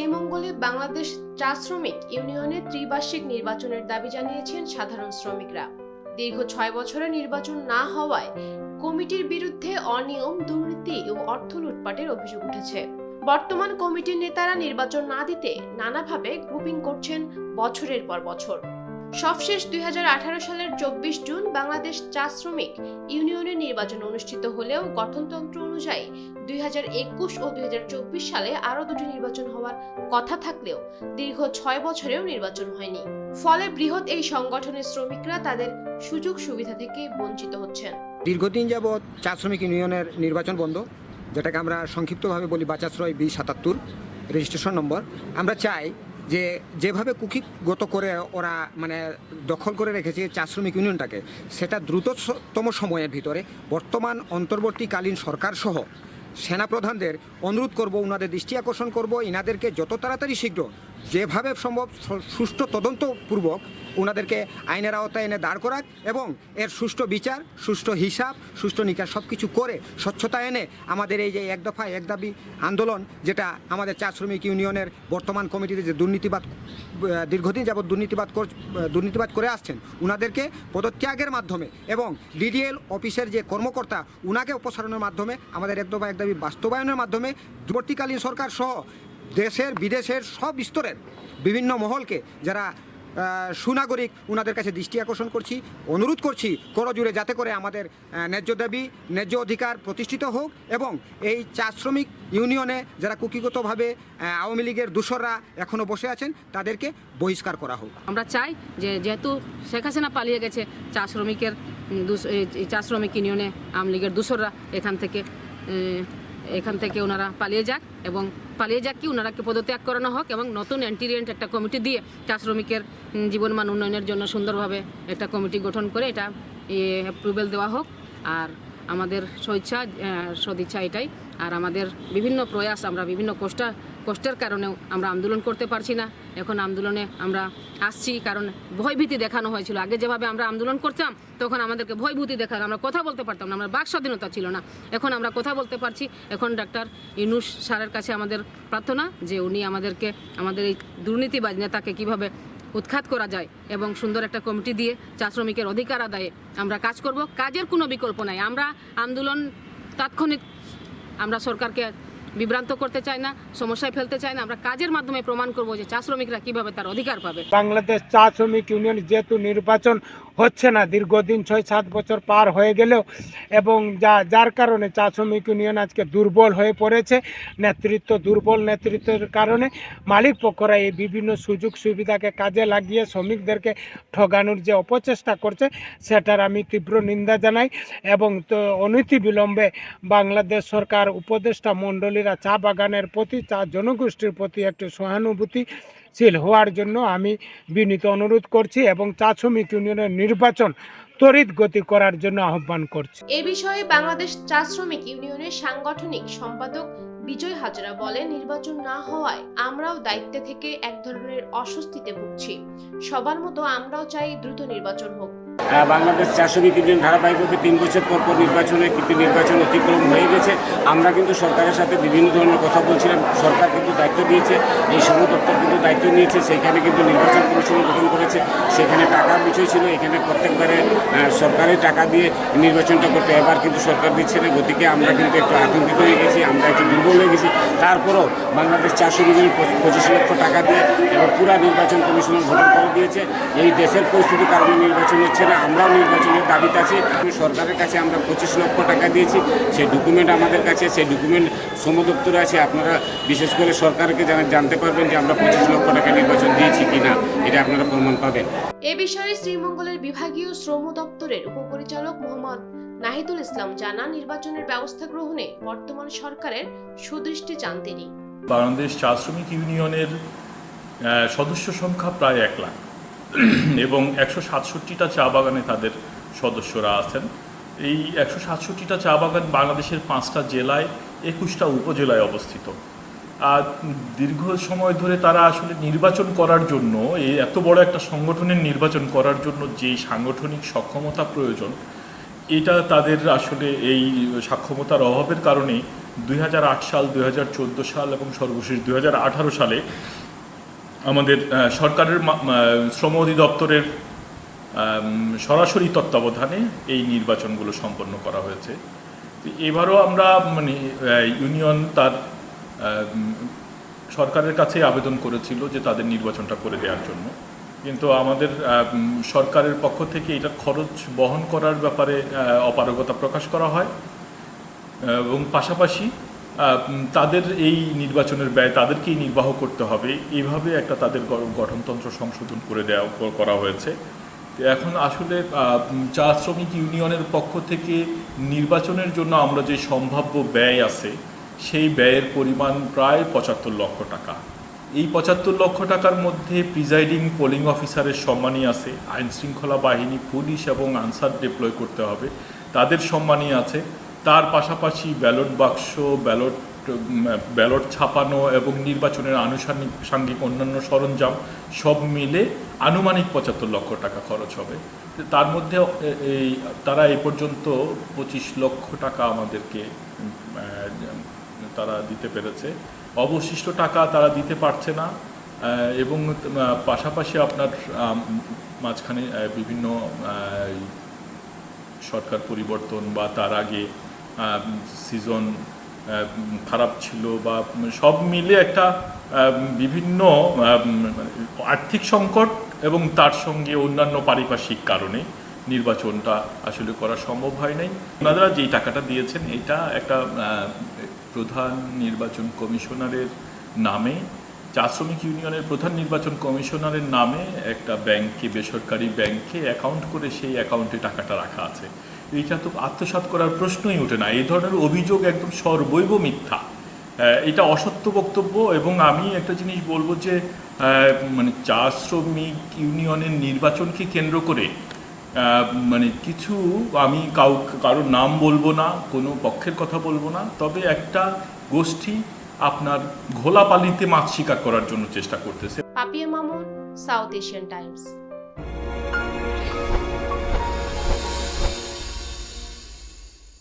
শ্রীমঙ্গলে বাংলাদেশ চা শ্রমিক ইউনিয়নের ত্রিবার্ষিক নির্বাচনের দাবি জানিয়েছেন সাধারণ শ্রমিকরা। দীর্ঘ ছয় বছরে নির্বাচন না হওয়ায় কমিটির বিরুদ্ধে অনিয়ম, দুর্নীতি ও অর্থ লুটপাটের অভিযোগ উঠেছে। বর্তমান কমিটির নেতারা নির্বাচন না দিতে নানাভাবে গ্রুপিং করছেন বছরের পর বছর। সবশেষ দুই হাজার আঠারো সালের চব্বিশ জুন বাংলাদেশ চা শ্রমিক ইউনিয়নের নির্বাচন অনুষ্ঠিত হলেও গঠনতন্ত্র অনুযায়ী দুই হাজার একুশ ও দুই হাজার চব্বিশ সালে আরও দুটি নির্বাচন হওয়ার কথা থাকলেও দীর্ঘ ছয় বছরেও নির্বাচন হয়নি। ফলে বৃহৎ এই সংগঠনের শ্রমিকরা তাদের সুযোগ সুবিধা থেকে বঞ্চিত হচ্ছেন। দীর্ঘদিন যাবৎ চা শ্রমিক ইউনিয়নের নির্বাচন বন্ধ, যেটাকে আমরা সংক্ষিপ্তভাবে বলি বাচাশ্রয় বি সাতাত্তর, রেজিস্ট্রেশন নম্বর। আমরা চাই যে যেভাবে কুকিগত করে ওরা মানে দখল করে রেখেছে চা শ্রমিক ইউনিয়নটাকে, সেটা দ্রুততম সময়ের ভিতরে বর্তমান অন্তর্বর্তীকালীন সরকার সহ সেনাপ্রধানদের অনুরোধ করব ওনাদের দৃষ্টি আকর্ষণ করব, ইনাদেরকে যত তাড়াতাড়ি শীঘ্র যেভাবে সম্ভব সুষ্ঠু তদন্তপূর্বক ওনাদেরকে আইনের আওতায় এনে দাঁড় করাক এবং এর সুষ্ঠু বিচার, সুষ্ঠু হিসাব, সুষ্ঠু নিকাশ সব কিছু করে স্বচ্ছতা এনে আমাদের এই যে এক দফা এক দাবি আন্দোলন, যেটা আমাদের চা শ্রমিক ইউনিয়নের বর্তমান কমিটিতে যে দুর্নীতিবাদ দীর্ঘদিন যাবৎ দুর্নীতিবাদ দুর্নীতিবাদ করে আসছেন, উনাদেরকে পদত্যাগের মাধ্যমে এবং ডিডিএল অফিসের যে কর্মকর্তা, উনাকে অপসারণের মাধ্যমে আমাদের এক দফা এক দাবি বাস্তবায়নের মাধ্যমে পূর্ববর্তীকালীন সরকার সহ দেশের, বিদেশের সব স্তরের বিভিন্ন মহলকে যারা সুনাগরিক ওনাদের কাছে দৃষ্টি আকর্ষণ করছি, অনুরোধ করছি করজুড়ে যাতে করে আমাদের ন্যায্য দাবি, ন্যায্য অধিকার প্রতিষ্ঠিত হোক এবং এই চা শ্রমিক ইউনিয়নে যারা কুকিগতভাবে আওয়ামী লীগের দূষররা এখনও বসে আছেন, তাদেরকে বহিষ্কার করা হোক। আমরা চাই যে যেহেতু শেখ হাসিনা পালিয়ে গেছে চা শ্রমিকের চা শ্রমিক ইউনিয়নে আওয়ামী লীগের দূষররা এখান থেকে এখান থেকে ওনারা পালিয়ে যাক এবং পালিয়ে যাক কি ওনারাকে পদত্যাগ করানো হোক এবং নতুন অ্যান্টিরিয়েন্ট একটা কমিটি দিয়ে চা শ্রমিকের জীবনমান উন্নয়নের জন্য সুন্দরভাবে একটা কমিটি গঠন করে এটা অ্যাপ্রুভেল দেওয়া হোক। আর আমাদের স্বেচ্ছা সদিচ্ছা এটাই। আর আমাদের বিভিন্ন প্রয়াস, আমরা বিভিন্ন কষ্ট কষ্টের কারণেও আমরা আন্দোলন করতে পারছি না। এখন আন্দোলনে আমরা আসছি কারণ ভয়ভীতি দেখানো হয়েছিল। আগে যেভাবে আমরা আন্দোলন করতাম, তখন আমাদেরকে ভয়ভীতি দেখানো, আমরা কথা বলতে পারতাম না আমরা বাক স্বাধীনতা ছিল না। এখন আমরা কথা বলতে পারছি। এখন ডাক্তার ইনুস স্যারের কাছে আমাদের প্রার্থনা যে উনি আমাদেরকে, আমাদের এই দুর্নীতিবাজ নেতাকে কীভাবে উৎখাত করা যায় এবং সুন্দর একটা কমিটি দিয়ে চা শ্রমিকের অধিকার আদায়ে আমরা কাজ করব। কাজের কোনো বিকল্প নাই। আমরা আন্দোলন তাৎক্ষণিক আমরা সরকারকে বিভ্রান্ত করতে চাই না, সমস্যায় ফেলতে চাই না, আমরা কাজের মাধ্যমে প্রমাণ করব যে চা শ্রমিকরা কীভাবে তার অধিকার পাবে। বাংলাদেশ চা শ্রমিক ইউনিয়ন যেহেতু নির্বাচন হচ্ছে না, দীর্ঘদিন ছয় সাত বছর পার হয়ে গেলেও এবং যা, যার কারণে চা শ্রমিক ইউনিয়ন আজকে দুর্বল হয়ে পড়েছে, নেতৃত্ব, দুর্বল নেতৃত্বের কারণে মালিক পক্ষরা এই বিভিন্ন সুযোগ সুবিধাকে কাজে লাগিয়ে শ্রমিকদেরকে ঠগানোর যে অপচেষ্টা করছে, সেটার আমি তীব্র নিন্দা জানাই এবং তো অনতি বিলম্বে বাংলাদেশ সরকার উপদেষ্টা মণ্ডলীরা চা বাগানের প্রতি, চা জনগোষ্ঠীর প্রতি একটি সহানুভূতিশীল হওয়ার জন্য আমি বিনীত অনুরোধ করছি এবং চা শ্রমিক ইউনিয়নের নির্বাচন তড়িৎ গতি করার জন্য আহ্বান করছি। এ বিষয়ে বাংলাদেশ চা শ্রমিক ইউনিয়নের সাংগঠনিক সম্পাদক বিজয় হাজরা বলেন, নির্বাচন না হওয়ায় আমরাও দায়িত্বে থেকে এক ধরনের অস্বস্তিতে ভুগছি। সবার মতো আমরাও চাই দ্রুত নির্বাচন হোক। বাংলাদেশ চারশো বিক্রির ধারাবাহিকভাবে তিন বছর পর পর নির্বাচনে কিন্তু নির্বাচন অতিক্রম হয়ে গেছে। আমরা কিন্তু সরকারের সাথে বিভিন্ন ধরনের কথা বলছিলাম। সরকার কিন্তু দায়িত্ব দিয়েছে, এই শ্রম দপ্তর কিন্তু দায়িত্ব নিয়েছে। সেইখানে কিন্তু নির্বাচন কমিশন গঠন করেছে। সেখানে টাকার বিষয় ছিল। এখানে প্রত্যেকবারে সরকারের টাকা দিয়ে নির্বাচনটা করতে এবার কিন্তু সরকার দিচ্ছে না। গতিকে আমরা কিন্তু একটু আতঙ্কিত হয়ে গেছি। আমরা একটু দুর্বল হয়ে গেছি। তারপরও বাংলাদেশ চারশো বিক্রির পঁচিশ লক্ষ টাকা দিয়ে এবার পুরা নির্বাচন কমিশনার গঠন করে দিয়েছে। এই দেশের পরিস্থিতির কারণে নির্বাচন হচ্ছে না। আমরাও নির্বাচনের দাবিতে আছি। সরকারের কাছে আমরা পঁচিশ লক্ষ টাকা দিয়েছি। সেই ডকুমেন্ট আমাদের কাছে সেই ডকুমেন্ট শ্রম দপ্তরে আছে। আপনারা বিশেষ করে সরকারকে জানা- জানতে পারবেন যে আমরা পঁচিশ লক্ষ টাকা নির্বাচন দিয়েছি কিনা। এটা আপনারা প্রমাণ পাবেন। এ বিষয়ে শ্রীমঙ্গলের বিভাগীয় শ্রম দপ্তরের উপপরিচালক মোহাম্মদ নাহিদুল ইসলাম জানান নির্বাচনের ব্যবস্থা গ্রহণে বর্তমান সরকারের সুদৃষ্টি চান তিনি। বাংলাদেশ চা শ্রমিক ইউনিয়নের আহ, সদস্য সংখ্যা প্রায় এক লাখ। এবং একশো সাতষট্টিটা চা বাগানে তাদের সদস্যরা আছেন। এই একশো সাতষট্টিটা চা বাগান বাংলাদেশের পাঁচটা জেলায়, একুশটা উপজেলায় অবস্থিত। আর দীর্ঘ সময় ধরে তারা আসলে নির্বাচন করার জন্য এই এত বড় একটা সংগঠনের নির্বাচন করার জন্য যেই সাংগঠনিক সক্ষমতা প্রয়োজন, এটা তাদের আসলে এই সক্ষমতার অভাবের কারণে দুই হাজার আট সাল, দুই হাজার চোদ্দ সাল এবং সর্বশেষ দুই হাজার আঠারো সালে আমাদের সরকারের শ্রম অধিদপ্তরের সরাসরি তত্ত্বাবধানে এই নির্বাচনগুলো সম্পন্ন করা হয়েছে। এবারও আমরা মানে ইউনিয়ন তার সরকারের কাছে আবেদন করেছিল যে তাদের নির্বাচনটা করে দেওয়ার জন্য। কিন্তু আমাদের সরকারের পক্ষ থেকে এটার খরচ বহন করার ব্যাপারে অপারগতা প্রকাশ করা হয়। এবং পাশাপাশি তাদের এই নির্বাচনের ব্যয় তাদেরকেই নির্বাহ করতে হবে। এভাবে একটা তাদের গঠনতন্ত্র সংশোধন করে দেওয়া করা হয়েছে। এখন আসলে চা শ্রমিক ইউনিয়নের পক্ষ থেকে নির্বাচনের জন্য আমরা যে সম্ভাব্য ব্যয় আছে, সেই ব্যয়ের পরিমাণ প্রায় পঁচাত্তর লক্ষ টাকা। এই পঁচাত্তর লক্ষ টাকার মধ্যে প্রিজাইডিং পোলিং অফিসারের সম্মানই আছে। আইন শৃঙ্খলা বাহিনী, পুলিশ এবং আনসার ডিপ্লয় করতে হবে। তাদের সম্মানই আছে। তার পাশাপাশি ব্যালট বাক্স, ব্যালট ব্যালট ছাপানো এবং নির্বাচনের আনুষঙ্গিক, সাঙ্গিক অন্যান্য সরঞ্জাম সব মিলে আনুমানিক পঁচাত্তর লক্ষ টাকা খরচ হবে। তার মধ্যে এই, তারা এ পর্যন্ত পঁচিশ লক্ষ টাকা আমাদেরকে তারা দিতে পেরেছে। অবশিষ্ট টাকা তারা দিতে পারছে না এবং পাশাপাশি আপনার মাঝখানে বিভিন্ন সরকার পরিবর্তন বা তার আগে সিজন খারাপ ছিল বা সব মিলে একটা বিভিন্ন আর্থিক সংকট এবং তার সঙ্গে অন্যান্য পারিপার্শ্বিক কারণে নির্বাচনটা আসলে করা সম্ভব হয় নাই। ওনারা যেই টাকাটা দিয়েছেন, এটা একটা প্রধান নির্বাচন কমিশনারের নামে, চা শ্রমিক ইউনিয়নের প্রধান নির্বাচন কমিশনারের নামে একটা ব্যাংকে, বেসরকারি ব্যাংকে অ্যাকাউন্ট করে সেই অ্যাকাউন্টে টাকাটা রাখা আছে। এইটা তো আত্মসাৎ করার প্রশ্নই ওঠে না। এই ধরনের অভিযোগ একদম সর্বৈব মিথ্যা। এটা অসত্য বক্তব্য এবং আমি একটা জিনিস বলব যে মানে চা শ্রমিক ইউনিয়নের নির্বাচনকে কেন্দ্র করে মানে কিছু আমি কাউ কারোর নাম বলব না, কোনো পক্ষের কথা বলব না। তবে একটা গোষ্ঠী আপনার ঘোলা পানিতে মাছ শিকার করার জন্য চেষ্টা করতেছে। Papia Mamun, South Asian Times.